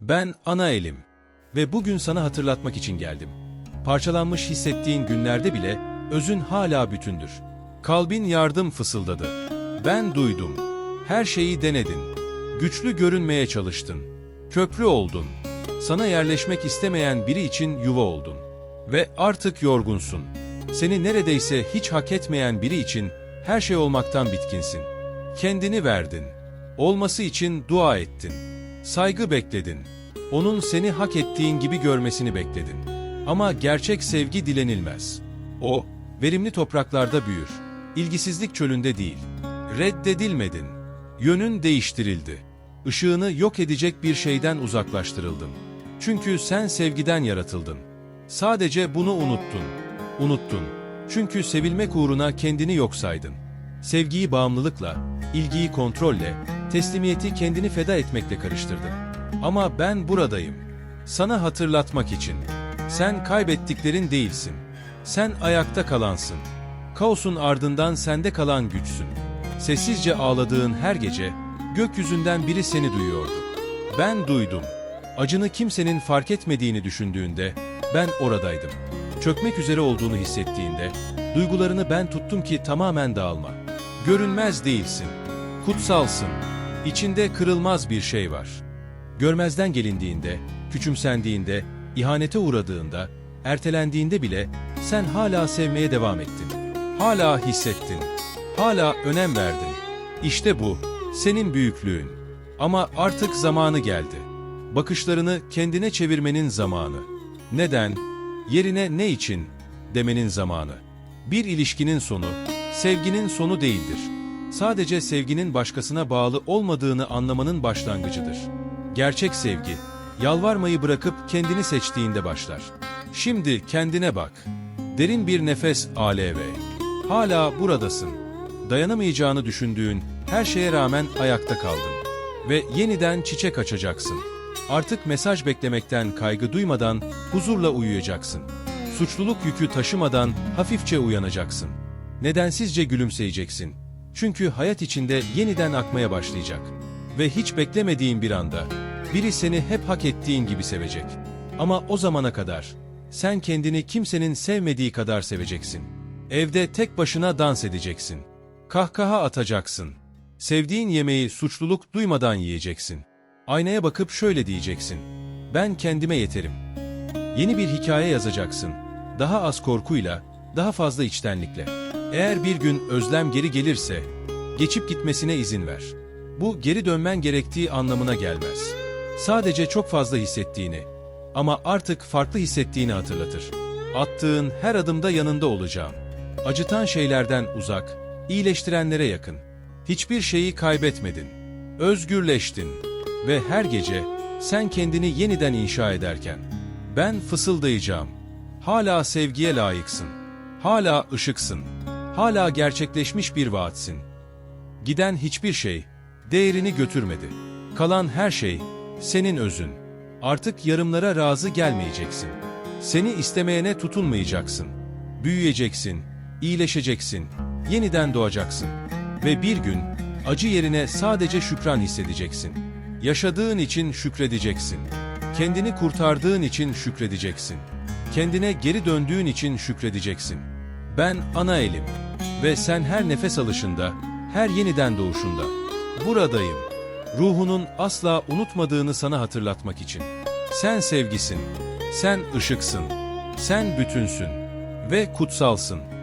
Ben ana elim ve bugün sana hatırlatmak için geldim. Parçalanmış hissettiğin günlerde bile özün hala bütündür. Kalbin yardım fısıldadı. Ben duydum. Her şeyi denedin. Güçlü görünmeye çalıştın. Köprü oldun. Sana yerleşmek istemeyen biri için yuva oldun. Ve artık yorgunsun. Seni neredeyse hiç hak etmeyen biri için her şey olmaktan bitkinsin. Kendini verdin. Olması için dua ettin. Saygı bekledin. Onun seni hak ettiğin gibi görmesini bekledin. Ama gerçek sevgi dilenilmez. O, verimli topraklarda büyür. İlgisizlik çölünde değil. Reddedilmedin. Yönün değiştirildi. Işığını yok edecek bir şeyden uzaklaştırıldın. Çünkü sen sevgiden yaratıldın. Sadece bunu unuttun. Unuttun. Çünkü sevilmek uğruna kendini yok saydın. Sevgiyi bağımlılıkla, ilgiyi kontrolle, teslimiyeti kendini feda etmekle karıştırdın. Ama ben buradayım. Sana hatırlatmak için. Sen kaybettiklerin değilsin. Sen ayakta kalansın. Kaosun ardından sende kalan güçsün. Sessizce ağladığın her gece, gökyüzünden biri seni duyuyordu. Ben duydum. Acını kimsenin fark etmediğini düşündüğünde, ben oradaydım. Çökmek üzere olduğunu hissettiğinde, duygularını ben tuttum ki tamamen dağılma. Görünmez değilsin. Kutsalsın. İçinde kırılmaz bir şey var. Görmezden gelindiğinde, küçümsendiğinde, ihanete uğradığında, ertelendiğinde bile sen hala sevmeye devam ettin. Hala hissettin. Hala önem verdin. İşte bu, senin büyüklüğün. Ama artık zamanı geldi. Bakışlarını kendine çevirmenin zamanı. Neden, yerine ne için demenin zamanı. Bir ilişkinin sonu, sevginin sonu değildir. Sadece sevginin başkasına bağlı olmadığını anlamanın başlangıcıdır. Gerçek sevgi, yalvarmayı bırakıp kendini seçtiğinde başlar. Şimdi kendine bak. Derin bir nefes ALV. Hala buradasın. Dayanamayacağını düşündüğün her şeye rağmen ayakta kaldın. Ve yeniden çiçek açacaksın. Artık mesaj beklemekten kaygı duymadan huzurla uyuyacaksın. Suçluluk yükü taşımadan hafifçe uyanacaksın. Nedensizce gülümseyeceksin. Çünkü hayat içinde yeniden akmaya başlayacak. Ve hiç beklemediğin bir anda biri seni hep hak ettiğin gibi sevecek. Ama o zamana kadar sen kendini kimsenin sevmediği kadar seveceksin. Evde tek başına dans edeceksin. Kahkaha atacaksın. Sevdiğin yemeği suçluluk duymadan yiyeceksin. Aynaya bakıp şöyle diyeceksin. Ben kendime yeterim. Yeni bir hikaye yazacaksın. Daha az korkuyla, daha fazla içtenlikle. Eğer bir gün özlem geri gelirse, geçip gitmesine izin ver. Bu geri dönmen gerektiği anlamına gelmez. Sadece çok fazla hissettiğini ama artık farklı hissettiğini hatırlatır. Attığın her adımda yanında olacağım. Acıtan şeylerden uzak, iyileştirenlere yakın. Hiçbir şeyi kaybetmedin. Özgürleştin. Ve her gece sen kendini yeniden inşa ederken ben fısıldayacağım. Hala sevgiye layıksın. Hala ışıksın. Hala gerçekleşmiş bir vaatsin. Giden hiçbir şey değerini götürmedi. Kalan her şey senin özün. Artık yarımlara razı gelmeyeceksin. Seni istemeyene tutunmayacaksın. Büyüyeceksin, iyileşeceksin, yeniden doğacaksın. Ve bir gün acı yerine sadece şükran hissedeceksin. Yaşadığın için şükredeceksin. Kendini kurtardığın için şükredeceksin. Kendine geri döndüğün için şükredeceksin. Ben ana elim ve sen her nefes alışında, her yeniden doğuşunda buradayım. Ruhunun asla unutmadığını sana hatırlatmak için. Sen sevgisin, sen ışıksın, sen bütünsün ve kutsalsın.